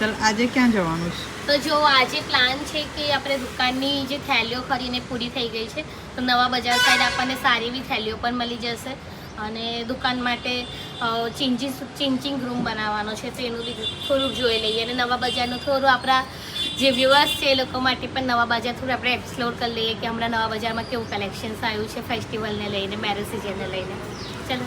શીતલ આજે ક્યાં જવાનું છે? તો જો, આજે પ્લાન છે કે આપણે દુકાનની જે થેલીઓ ખરીને પૂરી થઈ ગઈ છે. તો નવા બજાર સાઈડ આપણને સારી એવી થેલીઓ પણ મળી જશે. અને દુકાન માટે ચિંચિંગ ચિંચિંગ રૂમ બનાવવાનો છે, તો એનું બી થોડુંક જોઈ લઈએ. અને નવા બજારનું થોડું આપણા જે વ્યુઅર્સ છે એ લોકો માટે પણ નવા બજાર થોડું આપણે એક્સપ્લોર કરી લઈએ કે હમણાં નવા બજારમાં કેવું કલેક્શન્સ આવ્યું છે ફેસ્ટિવલને લઈને મેરેજ સિઝનને લઈને. ચલો.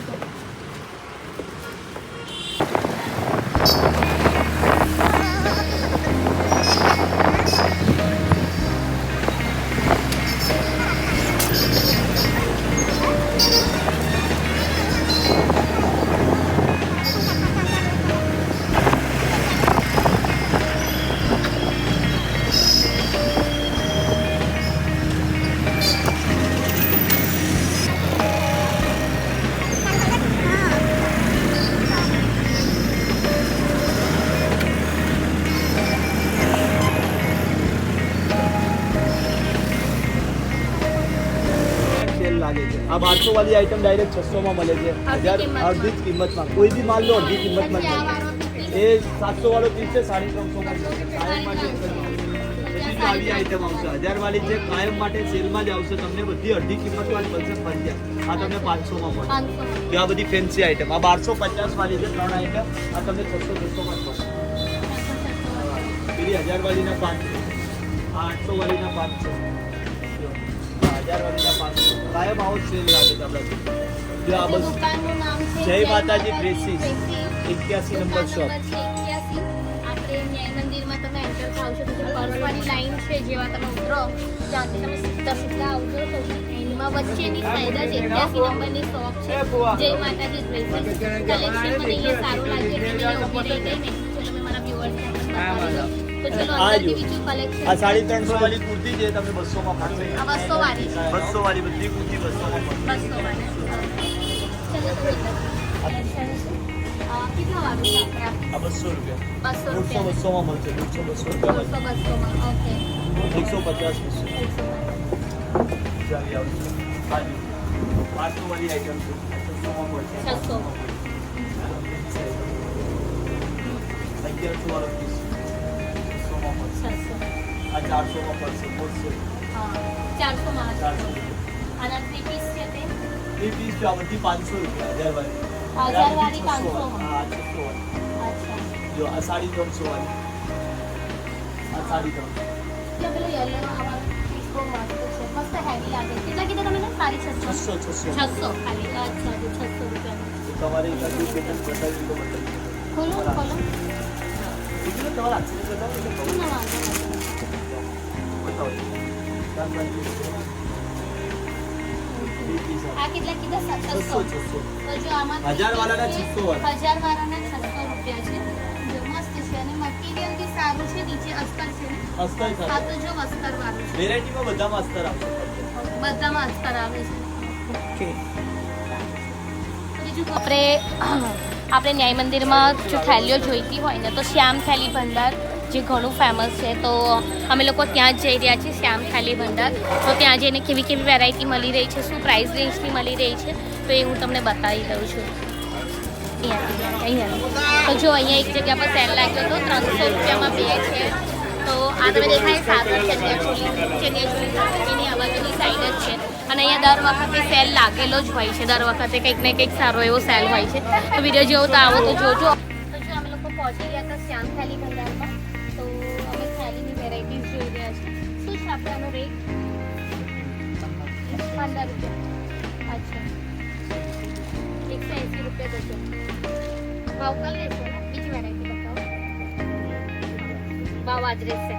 આ બારસો વાળી આઈટમ ડાયરેક્ટ છસો માં મળે છે અડધી હજાર કિંમતમાં. અડધી જ કિંમતમાં કોઈ બી માલ લો અડધી કિંમતમાં જ પછી આ મળે વાળો પીસ એ સાતસો વાળો પીસ છે સાડી ત્રણસો માં છે કાયમ માટે પછી જો આવી આઈટમ આવશે હજાર વાળી છે કાયમ માટે સેલમાં જ આવશે તમને બધી અડધી કિંમતમાં જ મળશે ફરજિયાત આ તમને પાંચસો માં મળે પાંચસો જો આ બધી ફેન્સી આઈટમ આ બારસો પચાસ વાળી છે ત્રણ આઈટમ આ તમને છસો છસો માં જ મળશે પેલી હજાર વાળીના પાંચસો આ આઠસો વાળીના પાંચસો કાયમ આવો સેલ લાગે છે જો આ બસ દુકાનનું નામ છે જય માતાજી ડ્રેસીસ. એક્યાસી નંબર શોપ. દુકાન નંબર છે 81. આપણે ન્યાય મંદિરમાં તમે એન્ટર થાવ છો જે પર્સવાળી લાઈન છે જેવા તમે ઉતરો ત્યાંથી તમે સીધા સીધા આવજો તો એમાં વચ્ચેની સાઈડ જ એક્યાસી નંબરની શોપ છે જય માતાજી ડ્રેસીસ કલેક્શન મને અહીંયા સારું લાગ્યું એટલે મેં ઊભી રહી ગઈ મેં કીધું મારા viewers આ સાડી ત્રણસો વાળી કુર્તી છે તમે બસો માં મળશે બસો વાળી. બધી કુર્તી બસો માં મળશે બસો રૂપિયા. દોઢસો બસો માં મળશે દોઢસો બસો રૂપિયા એકસો પચાસ બસો. ચાલી આવશે. હાજી પાંચસો વાળી આઈટમ છે છસો મળશે. છસો. અગિયારસો વાળો પીસ છસો માં મળશે છસો આ ચારસો માં પડશે મળશે હા ચારસોમાં હશે. ચારસો અને થ્રી પીસ છે તે એ પીસ જો આ બધી પાંચસો રૂપિયા હજાર વાળી હજાર વાળી આ બધી 500 માં. હા છસો વાળી અચ્છા જો આ સાડી ત્રણસો વાળી આ સાડી ત્રણસો એટલે પેલો યલો આવા પીસ બહુ મસ્ત છે મસ્ત હેવી લાગે છે કેટલા કીધા તમે સાડી છસો છસો છસો છસો ખાલી અચ્છા જો છસો રૂપિયા તમારે ઘરનું પેટર્ન બતાવી તો બતાવી ખોલો છે. બે આ કેટલા કીધા છસો છસો છસો તો જો આમાં હજાર વાળાના 600 વાળા. હજાર વાળાના છસો રૂપિયા છે. જો મસ્ત છે અને મટીરિયલ બી સારું છે. નીચે અસ્તર છે અસ્તર તો જો અસ્તર વાળું છે વેરાયટીમાં બધામાં અસ્તર આવશે બધામાં અસ્તર આવે છે. ઓકે. આપણે આપણે ન્યાય મંદિરમાં જો થેલીઓ જોઈતી હોય ને, તો શ્યામ થેલી ભંડાર, જે ઘણું ફેમસ છે, તો અમે લોકો ત્યાં જ જઈ રહ્યા છીએ શ્યામ થેલી ભંડાર. તો ત્યાં જઈને કેવી કેવી વેરાયટી મળી રહી છે, શું પ્રાઇસ રેન્જની મળી રહી છે, તો એ હું તમને બતાવી દઉં છું. અહીંયા તો જો અહીંયા એક જગ્યા પર સેલ લાગ્યો હતો ત્રણસો રૂપિયામાં બે છે. તો આ તમે દેખાય સાગર ચનિયાચોલી ચનિયાચોલી સાગરની આ બાજુની સાઈડ જ છે. અને અહીંયા દર વખતે સેલ લાગેલો જ હોય છે, દર વખતે કંઈક ને કંઈક સારો એવો સેલ હોય છે. તો વીડિયો જેવો તો આવો તો જોજો. તો જો અમે લોકો પહોંચી ગયા હતા શ્યામ થાલી ભંડારમાં. તો અમે થાલીની વેરાયટીઝ જોઈ રહ્યા છીએ. શું છે રેટ પંદર રૂપિયા. અચ્છા. એકસો એંસી રૂપિયા જશે ભાવ કરી લેશો બીજી વેરાયટી ભાવ આજ રહેશે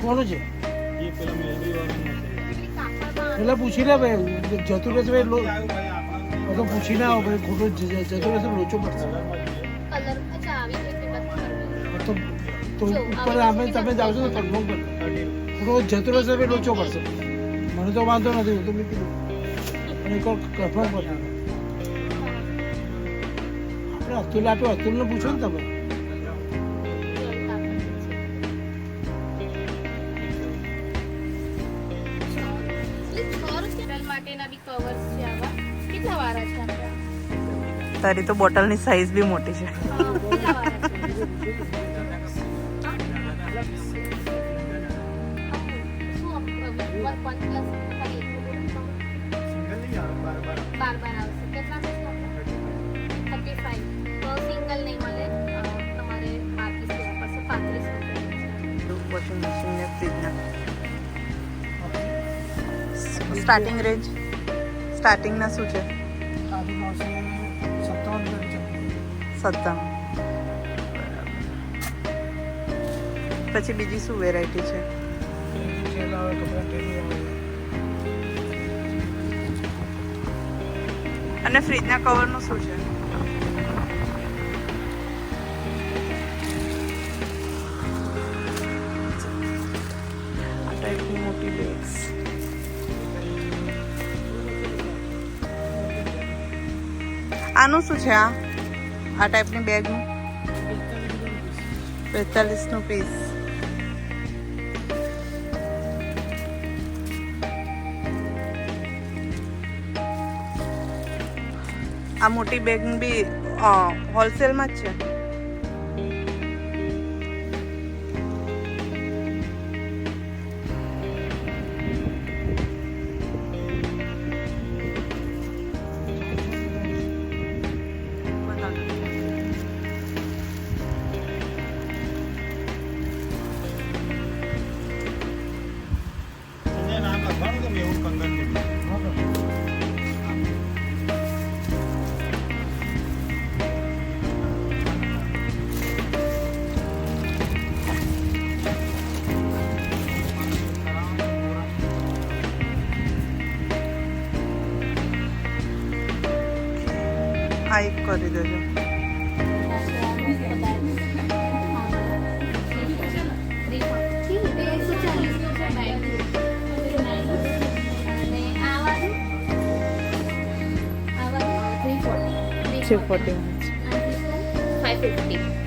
કોનું છે? પેલા પૂછી લે ભાઈ જતું રહેશે ભાઈ લો. તો પૂછી ના આવો ભાઈ ખોટું જતું રહેશે લોચો પડશે. તો તો ઉપર અમે તમે જાવ છો તો કન્ફર્મ કરો. ખોટો જતું રહેશે ભાઈ લોચો પડશે. મને તો વાંધો નથી હું તો મૂકી દઉં. અને એક કન્ફર્મ કરી આપણે અતુલ આપ્યો અતુલને પૂછો ને તમે. તારી તો બોટલની સાઈઝ બી મોટી છે. વન પ્લસ ખાલી બાર બાર આવશે કેટલા થર્ટી ફાઈવ તો સિંગલ નહીં મળે તમારે બાકી પડશે પાંત્રીસ રૂપિયા સ્ટાર્ટિંગ રેન્જ સ્ટાર્ટિંગના શું છે સત્તાણું પછી બીજી શું વેરાયટી છે? અને ફ્રીજના કવરનું શું છે? આ ટાઈપની મોટી બેગ્સ આનું શું છે આ? આ ટાઈપની બેગનું બેતાલીસનું પીસ આ મોટી બેગ બી હોલસેલમાં જ છે. આ એક કરી દેજો છે ફોર્ટી ફાઈવ ફિફ્ટી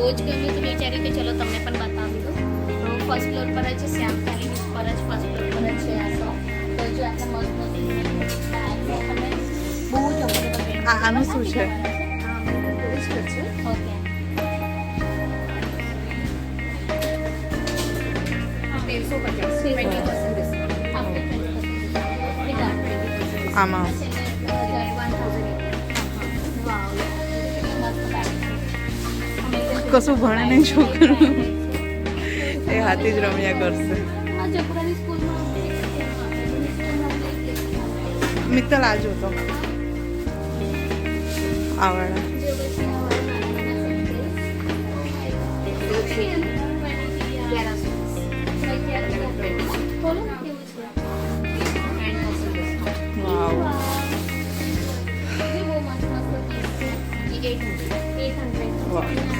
બહુ જ ગમ્યું તો વિચાર્યું કે ચલો તમને પણ બતાવી દઉં. તો ફર્સ્ટ ફ્લોર પર જ શ્યામ થાળી પર જ ફર્સ્ટ ફ્લોર પર જ છે આ શોપ તો જો આટલા મસ્ત બહુ જ આ- આનું શું છે? ઓકે તેરસો કશું ભણે નહીં છોકરું. એ હાથી જ રમ્યા કરશે. મિત્તલ આજો તો. આવડા વાવ.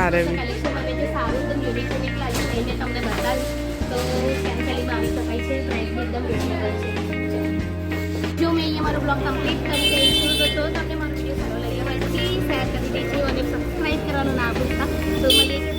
હા રવિ જો મેં અહીંયા મારો બ્લોગ કમ્પ્લીટ કરી રહી છું, તો જો તમને મારો વીડિયો સારો લાગ્યો હોય તો પ્લીઝ શેર કરી દેજો અને સબસ્ક્રાઈબ કરવાનું ના ભૂલતા. તો મળીએ